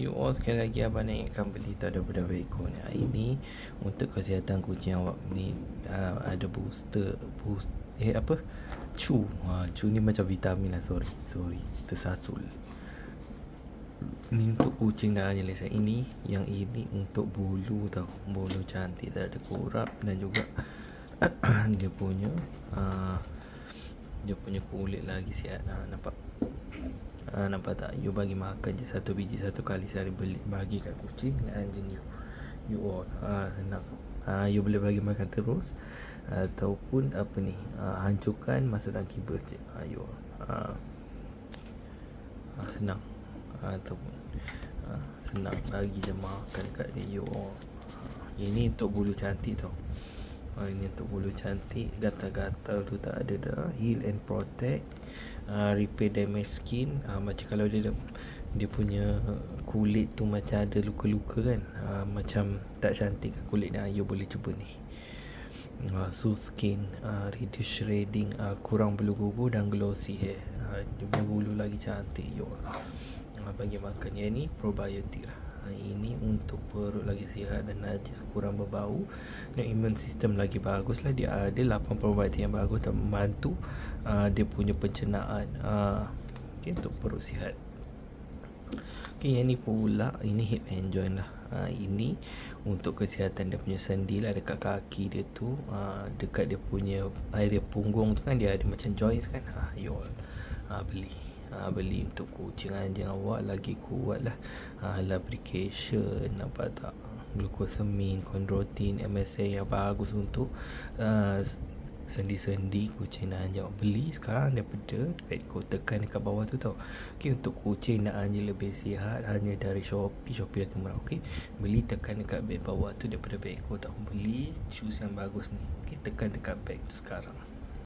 You all sekali lagi Abang Naik akan beli tau daripada Beko ni Hari ni Untuk kesihatan kucing awak ni uh, Ada booster boost, Eh apa? Chu ha, Chu ni macam vitamin lah Sorry Sorry Tersasul. Ni untuk kucing dah jenis Ini Yang ini untuk bulu tau. Bulu cantik Tak ada kurap Dan juga Dia punya uh, Dia punya kulit lagi sihat. Ha, Nampak Ha, nampak tak? You bagi makan je satu biji satu kali sehari beli bagi kat kucing dengan anjing you. You all. Ha, senang. Ha, you boleh bagi makan terus ataupun apa ni? Ha, hancurkan masa dalam kibas je. Ha, you all. Ha. Ha, senang. Ha, ataupun ha, senang bagi je makan kat dia you all. Ha, ini untuk bulu cantik tau. Ha, ini untuk bulu cantik gatal-gatal tu tak ada dah. Heal and protect. Uh, repair damage skin. Uh, macam kalau dia dia punya kulit tu macam ada luka-luka kan. Uh, macam tak cantik kan kulit dia you boleh cuba ni. Uh, so skin uh, reduce shredding. Uh, kurang bulu gugur dan glossy hair. Uh, dia punya bulu lagi cantik you uh, bagi makan. Yang ni probiotik lah. Ini untuk perut lagi sihat dan najis kurang berbau. Dan imun sistem lagi bagus lah dia ada 8 probiotik yang bagus dan membantu uh, dia punya pencernaan uh, okay, untuk perut sihat. Okay, yang ni pula ini hip and joint lah. Ha, ini untuk kesihatan dia punya sendi lah dekat kaki dia tu. Ha, dekat dia punya area punggung tu kan dia ada macam joints kan. Ha, you all ha, beli ha, beli untuk kucing anjing awak lagi kuat lah. Ha, lubrication apa tak? Glucosamine, chondroitin, MSA yang bagus untuk uh, sendi-sendi kucing dan anjing awak beli sekarang daripada Petco tekan dekat bawah tu tau. Ok untuk kucing dan anjing lebih sihat hanya dari Shopee. Shopee lagi murah. Ok beli tekan dekat bawah tu daripada Petco tau. Beli choose yang bagus ni. Ok tekan dekat beg tu sekarang